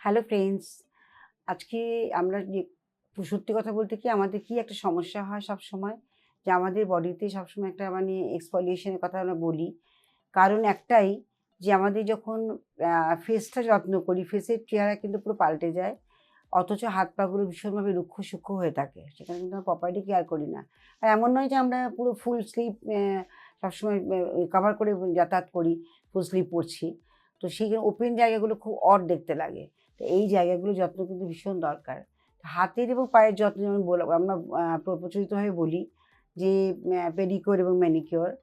Hello friends আজকে আমরা যে, সত্যি কথা বলতে কি আমাদের কি একটা সমস্যা হয় সব সময় যে আমাদের বডিতে সবসময় একটা মানে এক্সপলিউশনের কথা আমরা বলি। কারণ একটাই যে আমাদের যখন ফেসটা যত্ন করি ফেসের চেহারা কিন্তু পুরো পাল্টে যায়। অথচ হাত পাগুলো ভীষণভাবে রুক্ষ সূক্ষ্ম হয়ে থাকে। সেখানে কিন্তু আমরা প্রপার্টি কেয়ার করি না। আর এমন নয় যে আমরা পুরো ফুল স্লিপ সবসময় কভার করে যাতায়াত করি ফুল স্লিপ পরছি তো সেই ওপেন জায়গাগুলো খুব অড দেখতে লাগে। এই জায়গাগুলো যত্ন কিন্তু ভীষণ দরকার। হাতের এবং পায়ের যত্ন যেমন আমরা আহ, প্র- প্রচলিতভাবে বলি যে পেডিকিওর এবং ম্যানিকিওর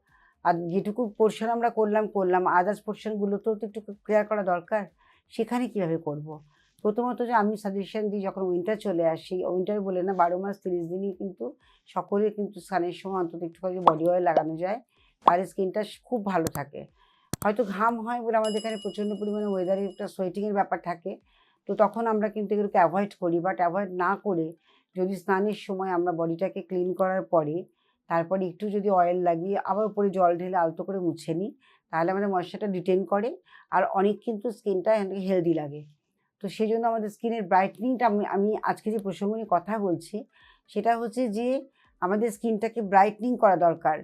আর যেটুকু পোর্শন আমরা করলাম করলাম। আদার্স পোর্শনগুলোতেও তো একটু কেয়ার করা দরকার। সেখানে কীভাবে করব। প্রথমত যে আমি সাজেশন দিই যখন উইন্টার চলে আসি উইন্টার বলে না বারো মাস তিরিশ দিনই কিন্তু সকলে কিন্তু স্নানের সময় অন্তত একটুখানি বডি অয়েল লাগানো যায়। তার স্কিনটা খুব ভালো থাকে। হয়তো ঘাম হয় বলে আমাদের এখানে প্রচণ্ড পরিমাণে ওয়েদারে একটা সোয়েটিংয়ের ব্যাপার থাকে। তো তখন আমরা কিন্তু এগুলোকে অ্যাভয়েড করি বাট অ্যাভয়েড না করে যদি স্নানের সময় আমরা বডিটাকে ক্লিন করার পরে তারপরে একটু যদি অয়েল লাগিয়ে আবার উপরে জল ঢেলে আলতো করে মুছে নিই, তাহলে আমাদের ময়শ্চারটা ডিটেন করে আর অনেক কিন্তু স্কিনটা হেলদি লাগে। তো সেই জন্য আমাদের স্কিনের ব্রাইটনিংটা আমি আমি আজকে যে প্রসঙ্গ নিয়ে কথা বলছি, সেটা হচ্ছে যে আমাদের স্কিনটাকে ব্রাইটনিং করা দরকার।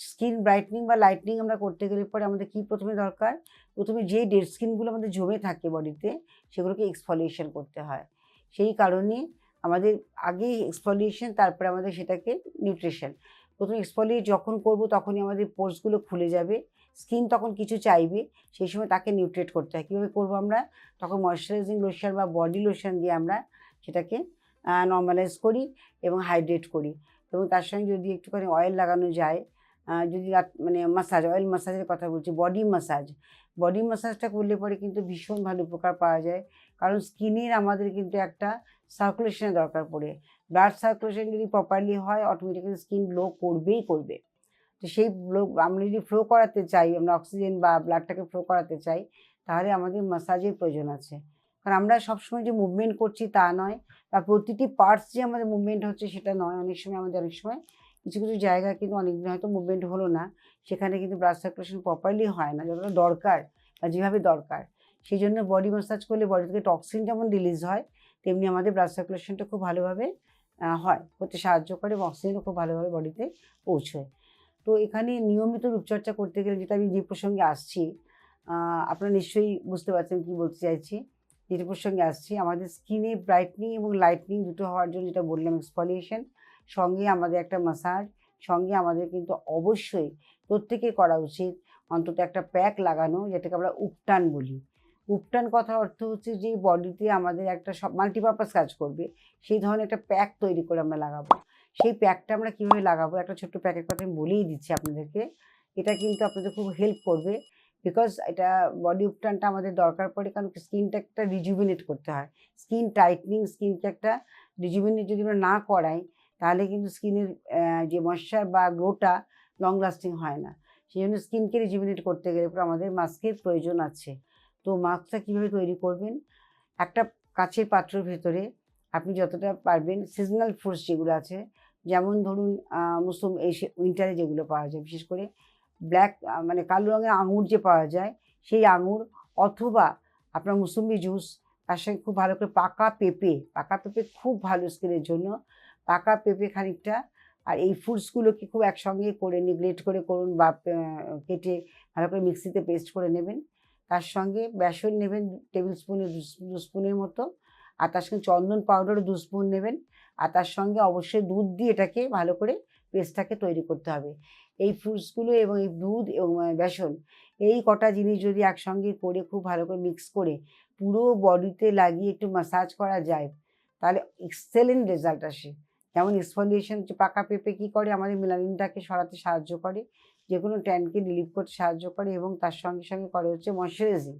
স্কিন ব্রাইটনিং বা লাইটনিং আমরা করতে গেলে পরে আমাদের কি প্রথমে দরকার? প্রথমে যে ডেড স্কিনগুলো আমাদের জমে থাকে বডিতে, সেগুলোকে এক্সফলিয়েশন করতে হয়। সেই কারণে আমাদের আগে এক্সফলিয়েশন তারপরে আমাদের সেটাকে নিউট্রিশন প্রথমে এক্সফলিয়েট যখন করব তখনই আমাদের পোর্সগুলো খুলে যাবে স্কিন তখন কিছু চাইবে, সেই সময় তাকে নিউট্রেট করতে হয়। কীভাবে করব আমরা? তখন ময়শ্চারাইজিং লোশন বা বডি লোশন দিয়ে আমরা সেটাকে নর্মালাইজ করি এবং হাইড্রেট করি। এবং তার সঙ্গে যদি একটুখানি অয়েল লাগানো যায় যদি মানে মাসাজ অয়েল মাসাজের কথা বলছি বডি মাসাজ বডি মাসাজটা করলে পরে কিন্তু ভীষণ ভালো উপকার পাওয়া যায়। কারণ স্কিনের আমাদের কিন্তু একটা সার্কুলেশনের দরকার পড়ে। ব্লাড সার্কুলেশন যদি প্রপারলি হয় অটোমেটিক্যালি স্কিন গ্লো করবেই করবে। তো সেই আমরা যদি ফ্লো করাতে চাই, আমরা অক্সিজেন বা ব্লাডটাকে ফ্লো করাতে চাই, তাহলে আমাদের মাসাজের প্রয়োজন আছে। কারণ আমরা সবসময় যে মুভমেন্ট করছি তা নয়, বা প্রতিটি পার্টস যে আমাদের মুভমেন্ট হচ্ছে সেটা নয়, অনেক সময় আমাদের, অনেক সময় কিছু কিছু জায়গা কিন্তু অনেকদিন হয়তো মুভমেন্ট হলো না। সেখানে কিন্তু ব্লাড সার্কুলেশন প্রপারলি হয় না, যতটা দরকার বা যেভাবে দরকার। সেই জন্য বডি ম্যাসাজ করলে বডি থেকে টক্সিন যেমন রিলিজ হয়, তেমনি আমাদের ব্লাড সার্কুলেশনটা খুব ভালোভাবে হয়। হতে সাহায্য করে এবং অক্সিজেনও খুব ভালোভাবে বডিতে পৌঁছয়। তো এখানে নিয়মিত রূপচর্চা করতে গেলে যেটা আমি যে প্রসঙ্গে আসছি আপনারা নিশ্চয়ই বুঝতে পারছেন কী বলতে চাইছি। যেটা প্রসঙ্গে আসছি, আমাদের স্কিনে ব্রাইটনিং এবং লাইটনিং দুটো হওয়ার জন্য যেটা বললাম এক্সফলিয়েশন সঙ্গে আমাদের একটা মাসাজ সঙ্গে আমাদের কিন্তু অবশ্যই প্রত্যেকে করা উচিত অন্তত একটা প্যাক লাগানো, যেটাকে আমরা উপটান বলি। উপটান কথার অর্থ হচ্ছে যে বডিতে আমাদের একটা সব মাল্টিপারপাস কাজ করবে, সেই ধরনের একটা প্যাক তৈরি করে আমরা লাগাবো। সেই প্যাকটা আমরা কীভাবে লাগাবো? একটা ছোট্ট প্যাকের কথা আমি বলেই দিচ্ছি আপনাদেরকে। এটা কিন্তু আপনাদের খুব হেল্প করবে বিকজ এটা বডি উপটানটা আমাদের দরকার পড়ে কারণ স্কিনটা একটা রিজুভিনেট করতে হয়। স্কিন টাইটনিং স্কিনকে একটা রিজুভিনেট যদি আমরা না করাই তাহলে কিন্তু স্কিনের যে ময়শ্চার বা গ্লোটা লং লাস্টিং হয় না। সেই জন্য স্কিনকে রিজুভিনেট করতে গেলে আমাদের মাস্কের প্রয়োজন আছে। তো মাস্কটা কীভাবে তৈরি করবেন? একটা কাচের পাত্রের ভেতরে আপনি যতটা পারবেন সিজনাল ফ্রুটস যেগুলো আছে, যেমন ধরুন মুসুম এই উইন্টারে যেগুলো পাওয়া যায়, বিশেষ করে ব্ল্যাক মানে কালো রঙের আঙুর যে পাওয়া যায়, সেই আঙুর অথবা আপনার মুসুম্বি জুস তার সঙ্গে খুব ভালো করে পাকা পেঁপে পাকা পেঁপে খুব ভালো স্কিনের জন্য পাকা পেঁপে খানিকটা আর এই ফ্রুটসগুলোকে খুব একসঙ্গে করে নিগলেট করে করুন বা কেটে ভালো করে মিক্সিতে পেস্ট করে নেবেন। তার সঙ্গে বেসন নেবেন টেবিল স্পুনের দু স্পুনের মতো। আর তার সঙ্গে চন্দন পাউডারও দু স্পুন নেবেন। আর তার সঙ্গে অবশ্যই দুধ দিয়ে এটাকে ভালো করে পেস্টটাকে তৈরি করতে হবে। এই ফ্রুটসগুলো এবং এই দুধ এবং বেসন এই কটা জিনিস যদি একসঙ্গে করে খুব ভালো করে মিক্স করে পুরো বডিতে লাগিয়ে একটু মাসাজ করা যায়, তাহলে এক্সেলেন্ট রেজাল্ট আসে। যেমন এক্সফলিয়েশন হচ্ছে পাকা পেঁপে কী করে, আমাদের মেলানিনটাকে সরাতে সাহায্য করে যে কোনো ট্যানকে রিলিভ করতে সাহায্য করে এবং তার সঙ্গে সঙ্গে করে হচ্ছে ময়শ্চারাইজিং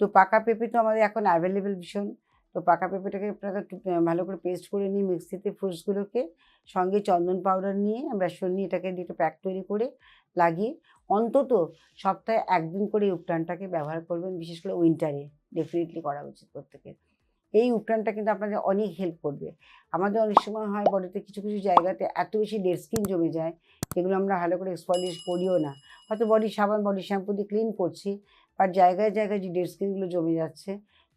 তো পাকা পেঁপে তো আমাদের এখন অ্যাভেলেবেল ভীষণ। তো পাকা পেঁপেটাকে আপনারা ভালো করে পেস্ট করে নিয়ে মিক্সিতে ফ্রুটসগুলোকে সঙ্গে চন্দন পাউডার নিয়ে বেসন নিয়ে এটাকে একটা প্যাক তৈরি করে লাগিয়ে অন্তত সপ্তাহে একদিন করে এই উপটানটাকে ব্যবহার করবেন, বিশেষ করে উইন্টারে ডেফিনেটলি করা উচিত প্রত্যেকের। এই উপটানটা কিন্তু আপনাদের অনেক হেল্প করবে। আমাদের অনেক সময় হয় বডিতে কিছু কিছু জায়গাতে এত বেশি ডেড স্কিন জমে যায়, যেগুলো আমরা ভালো করে এক্সপলিশ করিও না। হয়তো বডি সাবান বডি শ্যাম্পু দিয়ে ক্লিন করছি বাট জায়গায় জায়গায় যে ডেড স্কিনগুলো জমে যাচ্ছে,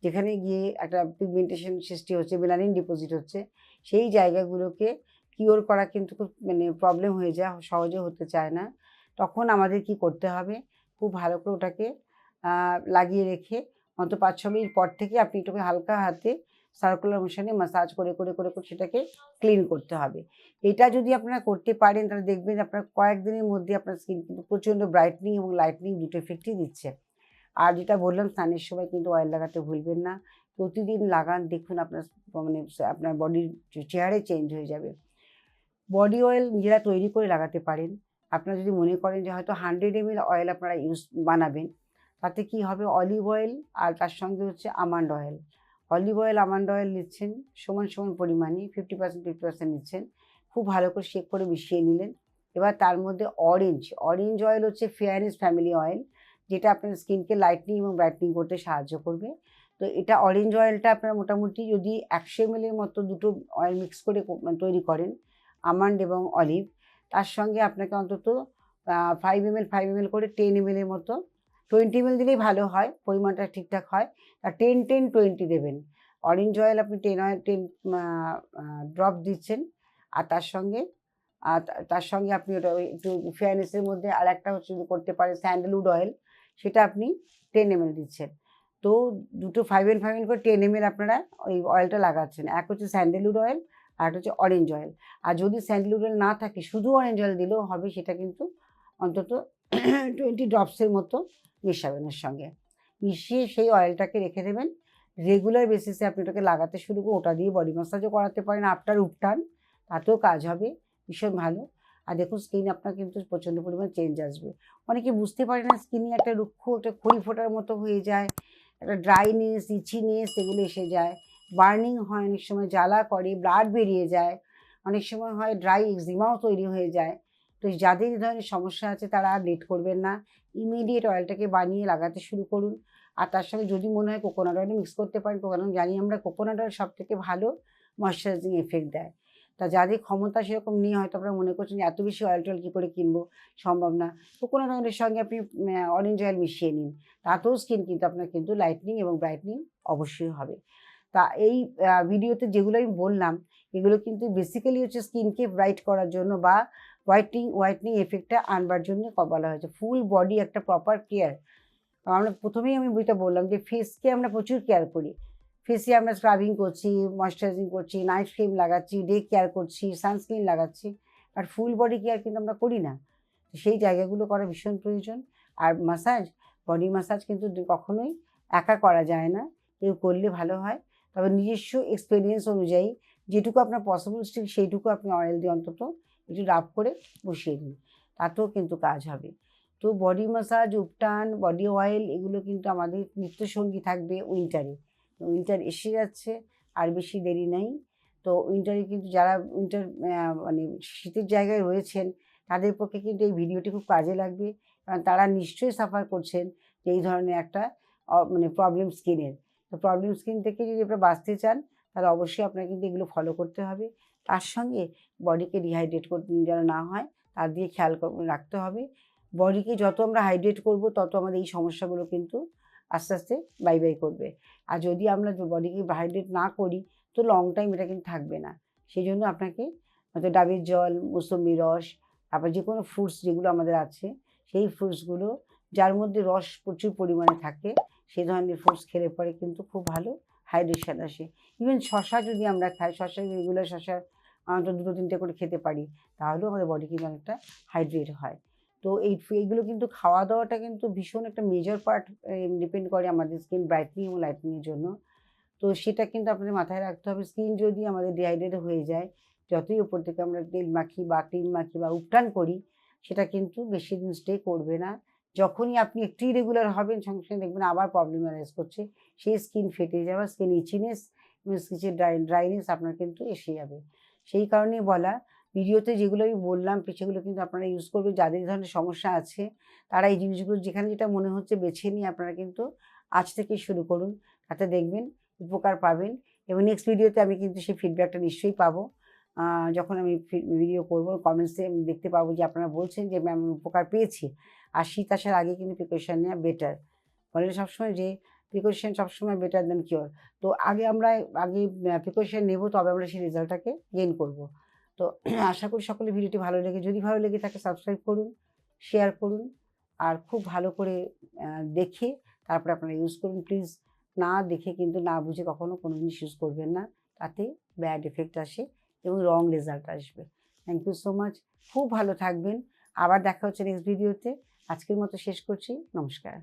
যেখানে গিয়ে একটা পিগমেন্টেশন সৃষ্টি হচ্ছে মেলানিন ডিপোজিট হচ্ছে, সেই জায়গাগুলোকে কিওর করা কিন্তু খুব মানে প্রবলেম হয়ে যায়, সহজে হতে চায় না। তখন আমাদের কি করতে হবে? খুব ভালো করে ওটাকে লাগিয়ে রেখে অন্তত পাঁচ ছ মিনিট পর থেকে আপনি এটাকে হালকা হাতে সার্কুলার মোশনে মাসাজ করে করে করে করে সেটাকে ক্লিন করতে হবে। এটা যদি আপনারা করতে পারেন, তাহলে দেখবেন আপনার কয়েকদিনের মধ্যে আপনার স্কিন কিন্তু প্রচণ্ড ব্রাইটনিং এবং লাইটনিং দুটো এফেক্টই দিচ্ছে। আর যেটা বললাম, স্নানের সময় কিন্তু অয়েল লাগাতে ভুলবেন না। প্রতিদিন লাগান, দেখুন আপনার মানে আপনার বডির চেহারে চেঞ্জ হয়ে যাবে। বডি অয়েল নিজেরা তৈরি করে লাগাতে পারেন। আপনারা যদি মনে করেন যে হয়তো হান্ড্রেড এমএল অয়েল আপনারা ইউজ বানাবেন তাতে কি হবে? অলিভ অয়েল আর তার সঙ্গে হচ্ছে almond oil olive oil almond oil নিচ্ছেন, সমান সমান পরিমাণে ফিফটি পার্সেন্ট ফিফটি পার্সেন্ট নিচ্ছেন। খুব ভালো করে শেক করে মিশিয়ে নিলেন। এবার তার মধ্যে অরেঞ্জ অরেঞ্জ অয়েল হচ্ছে ফেয়ারনেস ফ্যামিলি অয়েল যেটা আপনার স্কিনকে লাইটনিং এবং ব্রাইটনিং করতে সাহায্য করবে। তো এটা অরেঞ্জ অয়েলটা আপনারা মোটামুটি যদি একশো এম এমএলের মতো দুটো অয়েল মিক্স করে মানে তৈরি করেন আমান্ড এবং অলিভ তার সঙ্গে আপনাকে অন্তত five M L five ML করে টেন এম এমএলের মতো টোয়েন্টি এমএল দিলেই ভালো হয়, পরিমাণটা ঠিকঠাক হয়। আর টেন টেন টোয়েন্টি দেবেন। অরেঞ্জ অয়েল আপনি টেন অয়েল টেন ড্রপ দিচ্ছেন। আর তার সঙ্গে, আর তার সঙ্গে আপনি ওটা একটু ফেয়ারনেসের মধ্যে আর একটা হচ্ছে করতে পারে স্যান্ডেলউড অয়েল সেটা আপনি টেন এমএল দিচ্ছেন। তো দুটো ফাইভ এল ফাইভ এল করে টেন এমএল আপনারা ওই অয়েলটা লাগাচ্ছেন। এক হচ্ছে স্যান্ডেলউড অয়েল আর একটা হচ্ছে অরেঞ্জ অয়েল আর যদি স্যান্ডেলউড অয়েল না থাকে, শুধু অরেঞ্জ অয়েল দিলেও হবে, সেটা কিন্তু অন্তত টোয়েন্টি ড্রপসের মতো মেশাবেন এর সঙ্গে। মিশিয়ে সেই অয়েলটাকে রেখে দেবেন। রেগুলার বেসিসে আপনি ওটাকে লাগাতে শুরু করে ওটা দিয়ে বডি ম্যাসাজও করাতে পারেন। আফটার উপটান, তাতেও কাজ হবে। ভীষণ ভালো। আর দেখুন স্কিন আপনার কিন্তু প্রচণ্ড পরিমাণ চেঞ্জ আসবে। অনেকে বুঝতে পারে না স্কিনে একটা রুক্ষ একটা খড়ি ফোটার মতো হয়ে যায়। একটা ড্রাইনেস ইচিনেস এগুলো এসে যায়। বার্নিং হয় অনেক সময়, জ্বালা করে ব্লাড বেরিয়ে যায়। অনেক সময় হয় ড্রাই এক্সিমাও তৈরি হয়ে যায়। তো যাদের এই ধরনের সমস্যা আছে তারা আর লেট করবেন না। ইমিডিয়েট অয়েলটাকে বানিয়ে লাগাতে শুরু করুন। আর তার সঙ্গে যদি মনে হয় কোকোনাট অয়েল মিক্স করতে পারেন কোকোনাট জানি আমরা কোকোনাট অয়েল সব থেকে ভালো ময়শ্চারাইজিং এফেক্ট দেয়। তা যাদের ক্ষমতা সেরকম নিয়ে হয়তো আপনারা মনে করছেন এত বেশি অয়েল টয়েল কী করে কিনবো? সম্ভব না। কোকোনাট অয়েলের সঙ্গে আপনি অরেঞ্জ অয়েল মিশিয়ে নিন। তাতেও স্কিন কিন্তু আপনার কিন্তু লাইটনিং এবং ব্রাইটনিং অবশ্যই হবে। তা এই ভিডিওতে যেগুলো আমি বললাম, এগুলো কিন্তু বেসিক্যালি হচ্ছে স্কিনকে ব্রাইট করার জন্য বা হোয়াইটনিং হোয়াইটনিং এফেক্টটা আনবার জন্য বলা হয়েছে। ফুল বডি একটা প্রপার কেয়ার আমরা প্রথমেই আমি বইটা বললাম যে ফেসকে আমরা প্রচুর কেয়ার করি। ফেসে আমরা স্ক্রাবিং করছি ময়শ্চারাইজিং করছি নাইট ক্রিম লাগাচ্ছি ডে কেয়ার করছি সানস্ক্রিন লাগাচ্ছি। আর ফুল বডি কেয়ার কিন্তু আমরা করি না। সেই জায়গাগুলো করা ভীষণ প্রয়োজন। আর মাসাজ বডি মাসাজ কিন্তু কখনোই একা করা যায় না। কেউ করলে ভালো হয়। তবে নিজস্ব এক্সপিরিয়েন্স অনুযায়ী যেটুকু আপনার পসিবল সেইটুকু আপনি অয়েল দিয়ে অন্তত একটু রাব করে বসিয়ে দিন তাতেও কিন্তু কাজ হবে। তো বডি মাসাজ উপটান বডি অয়েল এগুলো কিন্তু আমাদের নিত্যসঙ্গী থাকবে উইন্টারে উইন্টার এসে যাচ্ছে, আর বেশি দেরি নেই। তো উইন্টারে কিন্তু যারা উইন্টার মানে শীতের জায়গায় রয়েছেন, তাদের পক্ষে কিন্তু এই ভিডিওটি খুব কাজে লাগবে। কারণ তারা নিশ্চয়ই সাফার করছেন যে এই ধরনের একটা মানে প্রবলেম স্কিনের তো প্রবলেম স্কিন থেকে যদি আপনারা বাঁচতে চান, তাহলে অবশ্যই আপনাকে কিন্তু এগুলো ফলো করতে হবে। তার সঙ্গে বডিকে ডিহাইড্রেট করতে যেন না হয়, তার দিয়ে খেয়াল রাখতে হবে। বডিকে যত আমরা হাইড্রেট করব, তত আমাদের এই সমস্যাগুলো কিন্তু আস্তে আস্তে বাই বাই করবে। আর যদি আমরা বডিকে হাইড্রেট না করি, তো লং টাইম এটা কিন্তু থাকবে না। সেই জন্য আপনাকে হয়তো ডাবের জল, মৌসুমি রস, তারপর যে কোনো ফ্রুটস যেগুলো আমাদের আছে, সেই ফ্রুটসগুলো যার মধ্যে রস প্রচুর পরিমাণে থাকে সেই ধরনের ফ্রুটস খেলে পরে কিন্তু খুব ভালো হাইড্রেশন আসে। ইভেন শশা যদি আমরা খাই, শশা রেগুলার শশা অন্তত দুটো তিনটে করে খেতে পারি, তাহলেও আমাদের বডি কিন্তু অনেকটা হাইড্রেট হয়। তো এই এইগুলো কিন্তু খাওয়া দাওয়াটা কিন্তু ভীষণ একটা মেজর পার্ট ডিপেন্ড করে আমাদের স্কিন ব্রাইটনিং এবং লাইটনিংয়ের জন্য। তো সেটা কিন্তু আপনাদের মাথায় রাখতে হবে স্কিন যদি আমাদের ডিহাইড্রেট হয়ে যায়, যতই উপর থেকে আমরা তেল মাখি বা ক্রিম মাখি বা উপটান করি, সেটা কিন্তু বেশি দিন স্টে করবে না। যখনই আপনি একটু রেগুলার হবেন, সঙ্গে সঙ্গে দেখবেন আবার প্রবলেম অ্যারাইজ করছে, সেই স্কিন ফেটে যাওয়া স্কিন ইচিনেস স্কিচের ড্রাই ড্রাইনেস আপনার কিন্তু এসে যাবে। সেই কারণেই বলা। ভিডিওতে যেগুলো আমি বললাম সেগুলো কিন্তু আপনারা ইউজ করবেন। যাদের ধরনের সমস্যা আছে, তারা এই জিনিসগুলো যেখানে যেটা মনে হচ্ছে বেছে নিয়ে আপনারা কিন্তু আজ থেকে শুরু করুন। তাতে দেখবেন উপকার পাবেন এবং নেক্সট ভিডিওতে আমি কিন্তু সেই ফিডব্যাকটা নিশ্চয়ই পাবো। যখন আমি ভিডিও করব কমেন্টসে আমি দেখতে পাবো যে আপনারা বলছেন যে, ম্যাম উপকার পেয়েছি। আর শীত আসার আগে কিন্তু প্রিপারেশান নেওয়া বেটার বলে সবসময় যে প্রিকশন সবসময় বেটার দেন কিওর তো আগে আমরা, আগে প্রিকশন নেব, তবে আমরা সেই রেজাল্টটাকে গেইন করব। তো আশা করি সকলে ভিডিওটি ভালো লেগে, যদি ভালো লেগে থাকে সাবস্ক্রাইব করুন শেয়ার করুন, আর খুব ভালো করে দেখে তারপরে আপনারা ইউজ করুন। প্লিজ না দেখে কিন্তু না বুঝে কখনো কোনো জিনিস ইউজ করবেন না। তাতে ব্যাড এফেক্ট আসে এবং রং রেজাল্ট আসবে। থ্যাংক ইউ সো মাচ খুব ভালো থাকবেন। আবার দেখা হচ্ছে নেক্সট ভিডিওতে আজকের মতো শেষ করছি। নমস্কার।